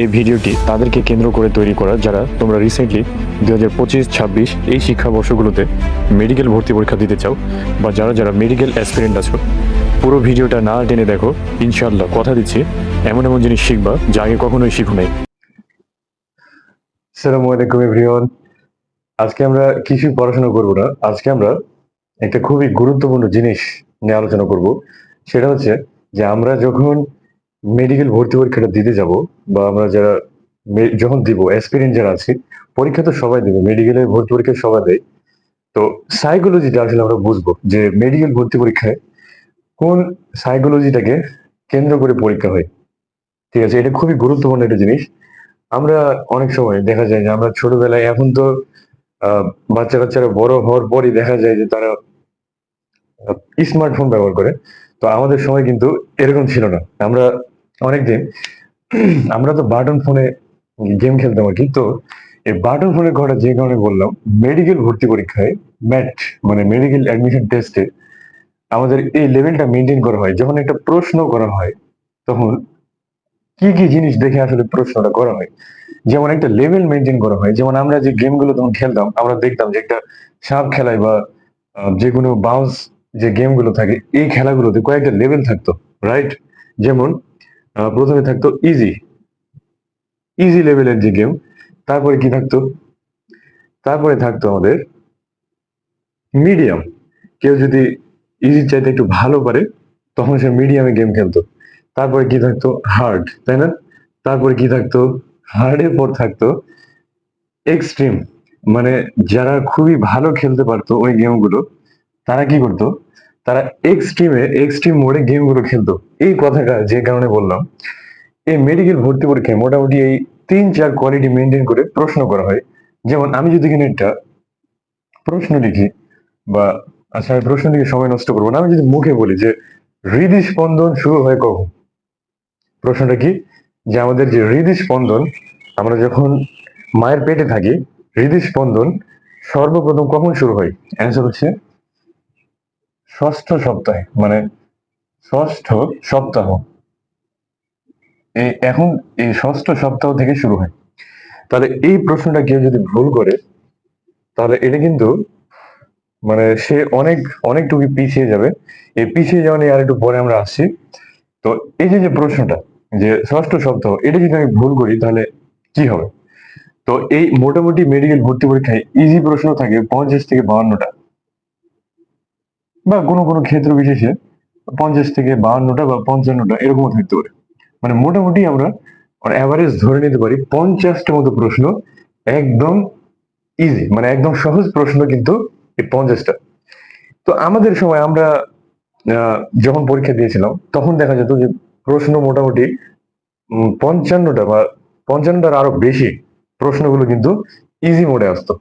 এই ভিডিওটি তাদেরকে কেন্দ্র করে তৈরি করা যারা তোমরা রিসেন্টলি দু হাজার পঁচিশ ছাব্বিশ এই শিক্ষাবর্ষগুলোতে মেডিকেল ভর্তি পরীক্ষা দিতে চাও বা যারা যারা মেডিকেল অ্যাসপিরেন্ট আছো, পুরো ভিডিওটা না টেনে দেখো ইনশাল্লাহ কথা দিচ্ছি, এমন এমন জিনিস শিখবা যা আগে কখনোই শিখো নাই। আসসালামু আলাইকুম এভরিওয়ান আজকে আমরা কিছুই পড়াশোনা করব না, আজকে আমরা একটা খুবই গুরুত্বপূর্ণ জিনিস নিয়ে আলোচনা করব, সেটা হচ্ছে যে আমরা যখন মেডিকেল ভর্তি পরীক্ষাটা দিতে যাব বা আমরা যারা যখন দিব এক্সপিরিয়েন্স যারা আছি, পরীক্ষা তো সবাই দেবে মেডিকেলের ভর্তি পরীক্ষা সবাই দেয়। তো সাইকোলজিটা আসলে আমরা বুঝব যে মেডিকেল ভর্তি পরীক্ষায় কোন সাইকোলজিটাকে কেন্দ্র করে পরীক্ষা হয়। ঠিক আছে, এটা খুবই গুরুত্বপূর্ণ একটা জিনিস। আমরা অনেক সময় দেখা যায় যে আমরা ছোটবেলায় এখন তো বাচ্চা কাচ্চারা বড় হওয়ার পরই দেখা যায় যে তারা স্মার্টফোন ব্যবহার করে। তো আমাদের সময় কিন্তু এরকম ছিল না। আমরা অনেকদিন আমরা তো বাটন ফোনে গেম খেলতাম আর কি। তো এই বাটন ফোনের কথা যে কারণে বললাম মেডিকেল ভর্তি পরীক্ষায় ম্যাট মানে মেডিকেল অ্যাডমিশন টেস্টে আমাদের এই লেভেলটা মেনটেন করা হয়। যখন একটা প্রশ্ন করা হয়, তখন কি কি জিনিস দেখে আসলে প্রশ্নটা করা হয়। যেমন একটা লেভেল মেনটেন করা হয়। যেমন আমরা যে গেমগুলো তখন খেলতাম, আমরা দেখতাম যে একটা সাপ খেলায় বা যে কোনো বাউন্স যে গেমগুলো থাকে, এই খেলাগুলোতে কয়েকটা লেভেল থাকতো রাইট যেমন প্রথমে থাকতো ইজি ইজি লেভেলের যে গেম তারপরে কি থাকতো? তারপরে থাকতো আমাদের মিডিয়াম কেউ যদি ইজি চাইতে একটু ভালো পারে, তখন সে মিডিয়ামে গেম খেলতো। তারপরে কি থাকতো? হার্ড তাই না? তারপরে কি থাকতো? হার্ডের পর থাকতো এক্সট্রিম মানে যারা খুবই ভালো খেলতে পারতো ওই গেমগুলো তারা কি করতো? তারা এক্সট্রিমে এক্সট্রিম মোডে গেমগুলো খেলতো। এই কথাটা যে কারণে বললাম, এই মেডিকেল ভর্তি পরীক্ষায় মোটামুটি এই তিন চার কোয়ালিটি মেনটেন করে প্রশ্ন করা হয়। যেমন, আমি যদি এখানে একটা প্রশ্ন লিখি বা আচ্ছা আমি প্রশ্ন লিখে সময় নষ্ট করব না, আমি যদি মুখে বলি যে, হৃদস্পন্দন শুরু হয় কখন? প্রশ্নটা কি? যে আমাদের যে হৃদস্পন্দন, আমরা যখন মায়ের পেটে থাকি, হৃদস্পন্দন সর্বপ্রথম কখন শুরু হয়? অ্যান্সার হচ্ছে ষষ্ঠ সপ্তাহে মানে ষষ্ঠ সপ্তাহ। এখন এই ষষ্ঠ সপ্তাহ থেকে শুরু হয়। তাহলে এই প্রশ্নটা কেউ যদি ভুল করে, তাহলে এটা কিন্তু মানে সে অনেক অনেকটুকু পিছিয়ে যাবে। এই পিছিয়ে যাওয়া নিয়ে আর একটু পরে আমরা আসছি। তো এই যে যে প্রশ্নটা, যে ষষ্ঠ সপ্তাহ, এটা যদি আমি ভুল করি, তাহলে কি হবে? তো এই মোটামুটি মেডিকেল ভর্তি পরীক্ষায় ইজি প্রশ্ন থাকে পঞ্চাশ থেকে বাহান্নটা বা কোনো কোনো ক্ষেত্র বিশেষে পঞ্চাশ থেকে বাহান্নটা বা পঞ্চান্নটা এরকমও থাকতে পারে। মানে মোটামুটি আমরা অ্যাভারেজ ধরে নিতে পারি পঞ্চাশটা মতো প্রশ্ন একদম ইজি মানে একদম সহজ প্রশ্ন কিন্তু এই পঞ্চাশটা। তো আমাদের সময় আমরা যখন পরীক্ষা দিয়েছিলাম, তখন দেখা যেত যে প্রশ্ন মোটামুটি পঞ্চান্নটা বা পঞ্চান্নটার আরও বেশি প্রশ্নগুলো কিন্তু ইজি মোডে আসতো।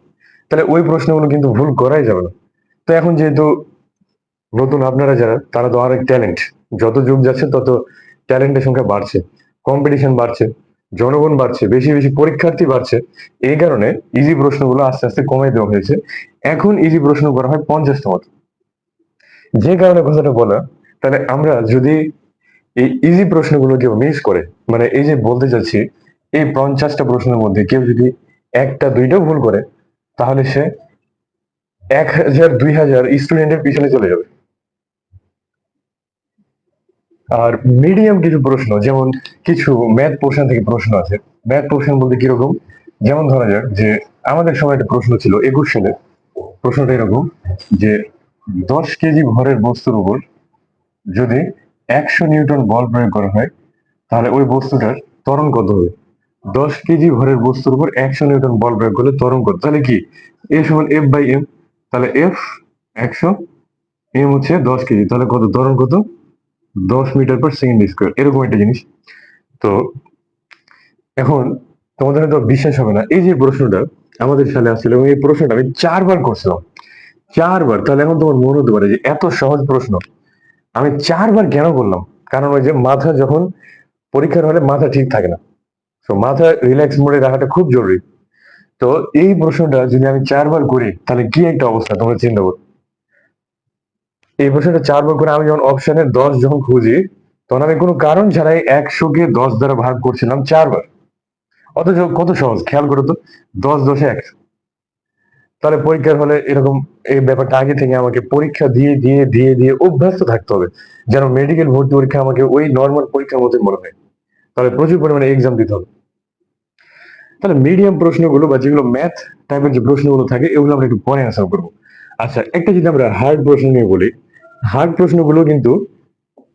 তাহলে ওই প্রশ্নগুলো কিন্তু ভুল করাই যাবে না। তো এখন যেহেতু নতুন আপনারা যারা, তারা তো অনেক ট্যালেন্ট যত যুগ যাচ্ছে, তত ট্যালেন্টের সংখ্যা বাড়ছে। কম্পিটিশন বাড়ছে, জনগণ বাড়ছে, বেশি বেশি পরীক্ষার্থী বাড়ছে। এই কারণে ইজি প্রশ্নগুলো আস্তে আস্তে কমে দেওয়া হয়েছে। এখন ইজি প্রশ্ন করা হয় পঞ্চাশটা মতো যে কারণে কথাটা বলা, তাহলে আমরা যদি এই ইজি প্রশ্নগুলো কেউ মিস করে মানে এই যে বলতে চাচ্ছি, এই পঞ্চাশটা প্রশ্নের মধ্যে কেউ যদি একটা দুইটাও ভুল করে, তাহলে সে এক হাজার, দুই হাজার স্টুডেন্টের পিছনে চলে যাবে। আর মিডিয়াম কিছু প্রশ্ন, যেমন কিছু ম্যাথ পোর্শন থেকে প্রশ্ন আছে। ম্যাথ পোর্শন বলতে কীরকম? যেমন ধরা যাক যে, আমাদের সময় একটা প্রশ্ন ছিল একুশ সালে। প্রশ্নটা এরকম যে, দশ কেজি ভরের বস্তুর উপর যদি একশো নিউটন বল প্রয়োগ করা হয়, তাহলে ওই বস্তুটার ত্বরণ কত হবে? দশ কেজি ভরের বস্তুর উপর একশো নিউটন বল প্রয়োগ করলে ত্বরণ কত? তাহলে কি? এ সমান এফ বাই এম তাহলে এফ একশো এম হচ্ছে দশ কেজি। তাহলে কত? ত্বরণ কত? দশ মিটার পার সেকেন্ড স্কোয়ার এরকম একটা জিনিস। তো এখন তোমাদের হয়তো বিশ্বাস হবে না, এই যে প্রশ্নটা আমাদের সালে আসছিল এবং এই প্রশ্নটা আমি চারবার করছিলাম। চারবার, তাহলে এখন তোমার মনে হতে পারে যে এত সহজ প্রশ্ন। আমি চারবার কেন করলাম? কারণ ওই যে মাথা যখন পরীক্ষার হলে মাথা ঠিক থাকে না। তো মাথা রিল্যাক্স মোডে রাখাটা খুব জরুরি। তো এই প্রশ্নটা যদি আমি চারবার করি, তাহলে কি একটা অবস্থা? তোমরা চিন্তা করো। এই প্রশ্নটা চারবার করে আমি যখন অপশনের দশ যখন খুঁজি, তখন আমি কোনো কারণ ছাড়াই একশো কে দশ দ্বারা ভাগ করছিলাম চারবার অথচ কত সহজ, খেয়াল করো তো, দশ দশে একশো। তাহলে পরীক্ষার হলে এরকম এই ব্যাপারটা আগে থেকে আমাকে পরীক্ষা দিয়ে দিয়ে দিয়ে দিয়ে অভ্যস্ত থাকতে হবে, যেন মেডিকেল ভর্তি পরীক্ষা আমাকে ওই নর্মাল পরীক্ষার মতোই মনে হয় তাহলে প্রচুর পরিমাণে এক্সাম দিতে হবে। তাহলে মিডিয়াম প্রশ্নগুলো বা যেগুলো ম্যাথ টাইপের যে প্রশ্নগুলো থাকে, এগুলো আমরা একটু পরে আনসার করব। আচ্ছা একটা যদি আমরা হার্ড প্রশ্ন নিয়ে বলি হার্ড প্রশ্নগুলো কিন্তু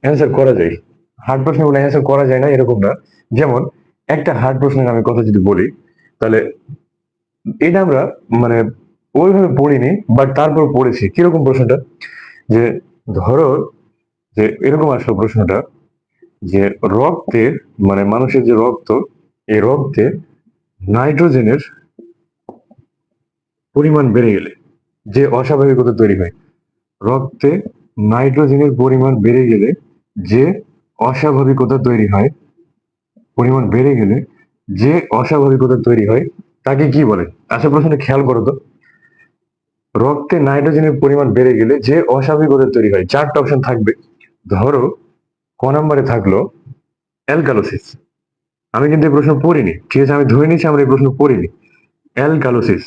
অ্যান্সার করা যায়। হার্ড প্রশ্নগুলো অ্যান্সার করা যায় না, এরকম না। যেমন, একটা হার্ড প্রশ্নের আমি কথা যদি বলি, তাহলে এটা আমরা মানে ওইভাবে পড়িনি বাট তারপর পড়েছি। কীরকম প্রশ্নটা? যে ধরো যে এরকম আসলো প্রশ্নটা, যে রক্তে মানে মানুষের যে রক্ত, এই রক্তে নাইট্রোজেনের পরিমাণ বেড়ে গেলে, যে অস্বাভাবিকতা তৈরি হয়, রক্তে নাইট্রোজেনের পরিমাণ বেড়ে গেলে যে অস্বাভাবিকতা তৈরি হয়, পরিমাণ বেড়ে গেলে যে অস্বাভাবিকতা তৈরি হয়, তাকে কি বলে? আচ্ছা প্রশ্নটা খেয়াল করো তো। রক্তে নাইট্রোজেনের পরিমাণ বেড়ে গেলে যে অস্বাভাবিকতা তৈরি হয়, চারটা অপশন থাকবে। ধরো, ক নম্বরে থাকল অ্যালকালোসিস। আমি কিন্তু এই প্রশ্ন পড়িনি। ঠিক আছে, আমি ধরে নিচ্ছি আমরা এই প্রশ্ন পড়িনি। অ্যালকালোসিস,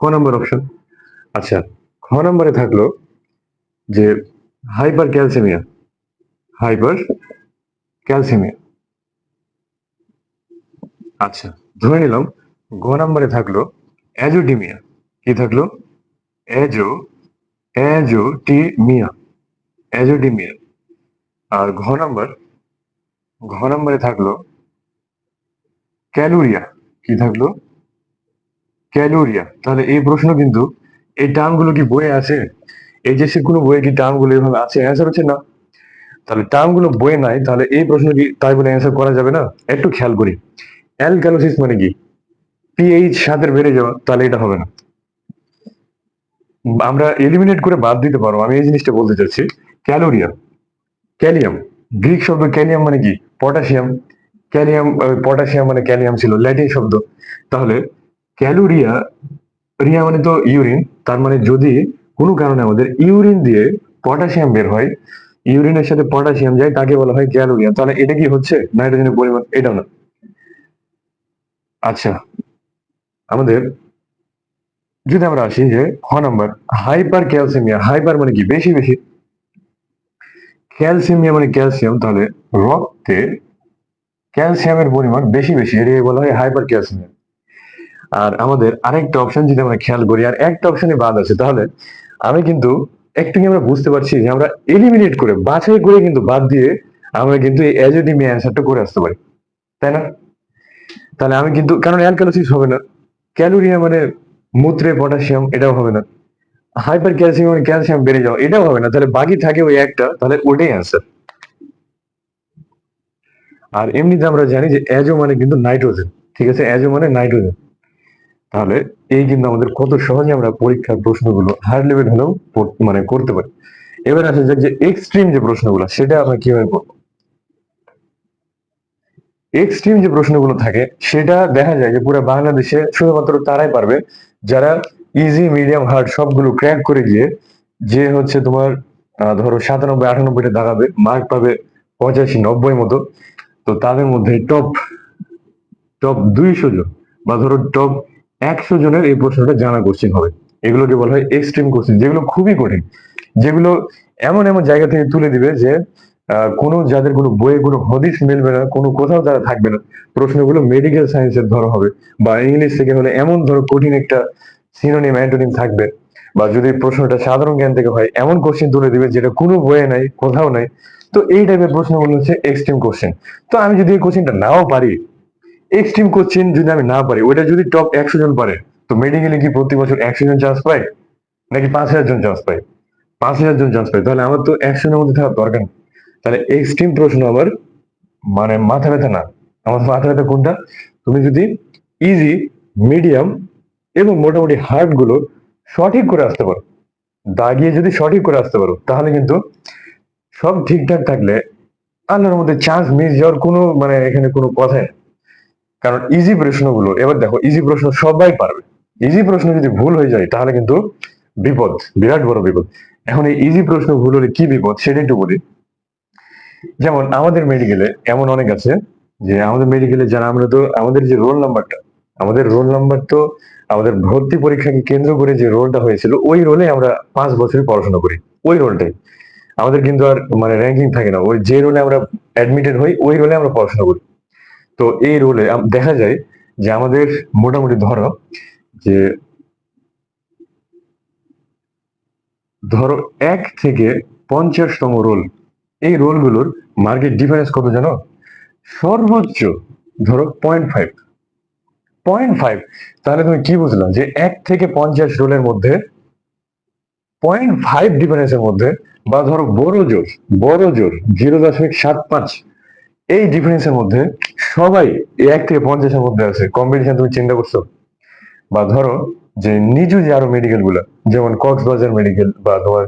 ক নম্বর অপশন আচ্ছা খ নম্বরে থাকল যে হাইপার ক্যালসিমিয়া হাইপার ক্যালসিমিয়া আচ্ছা ধরে নিলাম গ নম্বরে থাকল অ্যাজোডিমিয়া। কি থাকল? অ্যাজো, অ্যাজোটিমিয়া। অ্যাজোডিমিয়া। আর ঘ নম্বর, ঘ নম্বরে থাকল ক্যালোরিয়া। কি থাকল? ক্যালোরিয়া। তাহলে এই প্রশ্ন কিন্তু এই টার্মগুলো কি বইয়ে আছে? এই যে কোনো বইয়ে কি টার্মগুলো এভাবে আছে? অ্যান্সার হচ্ছে না। তাহলে টার্মগুলো বইয়ে নাই, তাহলে এই প্রশ্ন কি তাই বলে অ্যান্সার করা যাবে না? একটু খেয়াল করি। অ্যালকালোসিস মানে কি? পিএইচ সাতের বেড়ে যাওয়া, তাহলে এটা হবে না। আমরা এলিমিনেট করে বাদ দিতে পারব আমি এই জিনিসটা বলতে চাচ্ছি। ক্যালোরিয়া। ক্যালিয়াম। গ্রিক শব্দ ক্যালিয়াম মানে কি? পটাশিয়াম। ক্যালিয়াম পটাশিয়াম মানে ক্যালিয়াম ছিল, ল্যাটিন শব্দ। তাহলে ক্যালোরিয়া রিয়া মানে তো ইউরিন তার মানে যদি কোনো কারণে আমাদের ইউরিন দিয়ে পটাশিয়াম বের হয়। ইউরিনের সাথে পটাশিয়াম যায়, তাকে বলা হয় ক্যালোরিয়া তাহলে এটা কি হচ্ছে? নাইট্রোজেনের পরিমাণ এটাও না। আচ্ছা আমাদের যদি আমরা আসি যে খ নাম্বার হাইপার ক্যালসিমিয়া হাইপার মানে কি? বেশি বেশি। ক্যালসিমিয়া মানে ক্যালসিয়াম। তাহলে রক্তে ক্যালসিয়ামের পরিমাণ বেশি বেশি। এটাকে বলা হয় হাইপার ক্যালসিমিয়া আর আমাদের আরেকটা অপশন যদি আমরা খেয়াল করি, আর একটা অপশনে বাদ আছে, তাহলে আমি কিন্তু একটু কি আমরা বুঝতে পারছি যে আমরা এলিমিনেট করে, বাছাই করে কিন্তু বাদ দিয়ে আমরা কিন্তু এই অ্যাজোডিমিয়া অ্যান্সারটা করে আসতে পারি। তাই না? তাহলে আমি কিন্তু, কারণ অ্যালকালোসিস হবে না। ক্যালোরিয়া মানে মূত্রে পটাশিয়াম এটাও হবে না। হাইপার ক্যালসিয়াম মানে ক্যালসিয়াম বেড়ে যাওয়া, এটাও হবে না। তাহলে বাকি থাকে ওই একটা, তাহলে ওটাই অ্যান্সার আর এমনিতে আমরা জানি যে অ্যাজো মানে কিন্তু নাইট্রোজেন ঠিক আছে? অ্যাজো মানে নাইট্রোজেন তাহলে এই কিন্তু আমাদের কত সহজে আমরা পরীক্ষার প্রশ্নগুলো হায়ার লেভেল হলেও মানে করতে পারি। এবার আসা যাক যে এক্সট্রিম যে প্রশ্নগুলো, সেটা আমরা কীভাবে করব? এক্সট্রিম যে প্রশ্নগুলো থাকে, সেটা দেখা যায় যে পুরো বাংলাদেশে শুধুমাত্র তারাই পারবে যারা ইজি মিডিয়াম হার্ড সবগুলো ক্র্যাক করে গিয়ে যে হচ্ছে তোমার ধরো সাতানব্বই, আটানব্বইটা দাঁড়াবে মার্ক পাবে পঁচাশি, নব্বই মতো। তো তাদের মধ্যে টপ টপ দুইশো জন বা ধরো টপ একশো জনের এই প্রশ্নটা জানা কোশ্চেন হবে। এগুলোকে বলা হয় এক্সট্রিম কোশ্চেন যেগুলো খুবই কঠিন। যেগুলো এমন এমন জায়গা থেকে তুলে দিবে যে কোনো যাদের কোনো বইয়ে কোনো হদিস মিলবে না, কোনো কোথাও তারা থাকবে না। প্রশ্নগুলো মেডিকেল সায়েন্সের ধরো হবে বা ইংলিশ থেকে হলে এমন ধরো কঠিন একটা সিনোনিম অ্যান্টোনিম থাকবে বা যদি প্রশ্নটা সাধারণ জ্ঞান থেকে হয়, এমন কোশ্চেন তুলে দিবে যেটা কোনো বইয়ে নাই, কোথাও নাই। তো এই টাইপের প্রশ্নগুলো হচ্ছে এক্সট্রিম কোশ্চেন তো আমি যদি এই কোশ্চেনটা নাও পারি এক্সট্রিম কোশ্চেন যদি আমি না পারি, ওইটা যদি টপ একশো জন পারে, তো মেডিকেলে কি প্রতি বছর একশো জন চান্স পায়? নাকি পাঁচ হাজার জন চান্স পায়? পাঁচ হাজার জন চান্স পায়। তাহলে আমার তো একশো জনের মধ্যে থাকার দরকার। তাহলে এক্সট্রিম প্রশ্ন আমার মানে মাথা ব্যথা না। আমার মাথা ব্যথা কোনটা? তুমি যদি ইজি মিডিয়াম এবং মোটামুটি হার্ডগুলো সঠিক করে আসতে পারো। দাগিয়ে যদি সঠিক করে আসতে পারো, তাহলে কিন্তু সব ঠিকঠাক থাকলে আল্লাহর মধ্যে চান্স মিস যাওয়ার কোনো মানে এখানে কোনো কথাই। কারণ ইজি প্রশ্নগুলো, এবার দেখো ইজি প্রশ্ন সবাই পারবে। ইজি প্রশ্ন যদি ভুল হয়ে যায়, তাহলে কিন্তু বিপদ, বিরাট বড় বিপদ। এখন এই ইজি প্রশ্ন ভুল হলে কি বিপদ, সেটা একটু বলি। যেমন, আমাদের মেডিকেলে এমন অনেক আছে যে, আমাদের মেডিকেলে যারা আমরা তো, আমাদের যে রোল নাম্বারটা আমাদের রোল নাম্বার তো, আমাদের ভর্তি পরীক্ষাকে কেন্দ্র করে যে রোলটা হয়েছিল, ওই রোলে আমরা পাঁচ বছরে পড়াশোনা করি, ওই রোলটাই আমাদের কিন্তু আর মানে র্যাঙ্কিং থাকে না, ওই যে রোলে আমরা অ্যাডমিটেড হই, ওই রোলে আমরা পড়াশোনা করি। তো এই রোলে দেখা যায় যে আমাদের মোটামুটি ধরো যে ধরো এক থেকে পঞ্চাশতম রোল এই রোলগুলোর মার্কেট ডিফারেন্স কত জানো? সর্বোচ্চ ধরো পয়েন্ট ফাইভ পয়েন্ট ফাইভ তাহলে তুমি কি বুঝলাম যে এক থেকে পঞ্চাশ রোলের মধ্যে পয়েন্ট ফাইভ ডিফারেন্সের মধ্যে বা ধরো বড় জোর বড় জোর জিরো দশমিক সাত পাঁচ এই ডিফারেন্সের মধ্যে সবাই এক থেকে পঞ্চাশের মধ্যে আছে। কম্পিটিশন তুমি চিন্তা করছ? বা ধরো যে নিজু যে আরও মেডিকেলগুলো, যেমন কক্সবাজার মেডিকেল বা তোমার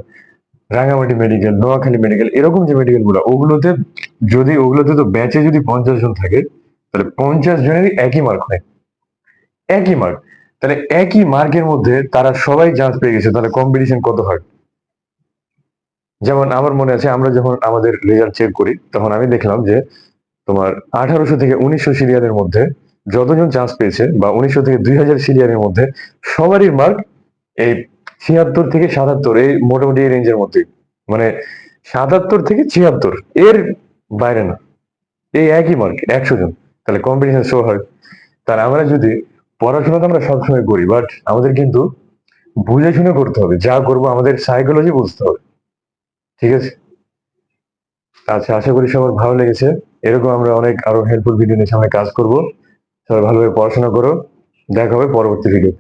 রাঙামাটি মেডিকেল নোয়াখালী মেডিকেল এরকম যে মেডিকেলগুলো, ওগুলোতে যদি, ওগুলোতে তো ব্যাচে যদি পঞ্চাশ জন থাকে, তাহলে পঞ্চাশ জনেরই একই মার্ক হয়। একই মার্ক তাহলে একই মার্কের মধ্যে তারা সবাই চান্স পেয়ে গেছে, তাহলে কম্পিটিশন কত হয়? যেমন আমার মনে আছে, আমরা যখন আমাদের রেজাল্ট চেক করি, তখন আমি দেখলাম যে তোমার আঠারোশো থেকে উনিশশো সিরিয়ালের মধ্যে যতজন চান্স পেয়েছে বা উনিশশো থেকে দুই হাজার সিরিয়ালের মধ্যে সবারই মার্ক এই ছিয়াত্তর থেকে সাতাত্তর, এই মোটামুটি এই রেঞ্জের মধ্যে। মানে সাতাত্তর থেকে ছিয়াত্তর, এর বাইরে না। এই একই মার্ক একশো জন। তাহলে কম্পিটিশন শো হয়। তার আমরা যদি পড়াশোনা তো আমরা সবসময় করি বাট আমাদের কিন্তু বুঝে শুনে করতে হবে, যা করব আমাদের সাইকোলজি বুঝতে হবে। ঠিক আছে? আচ্ছা আশা করি সবার ভালো লেগেছে। এরকম আমরা অনেক আরও হেল্পফুল ভিডিও নিয়ে সামনে কাজ করব। সবাই ভালোভাবে পড়াশোনা করো। দেখা হবে পরবর্তী ভিডিও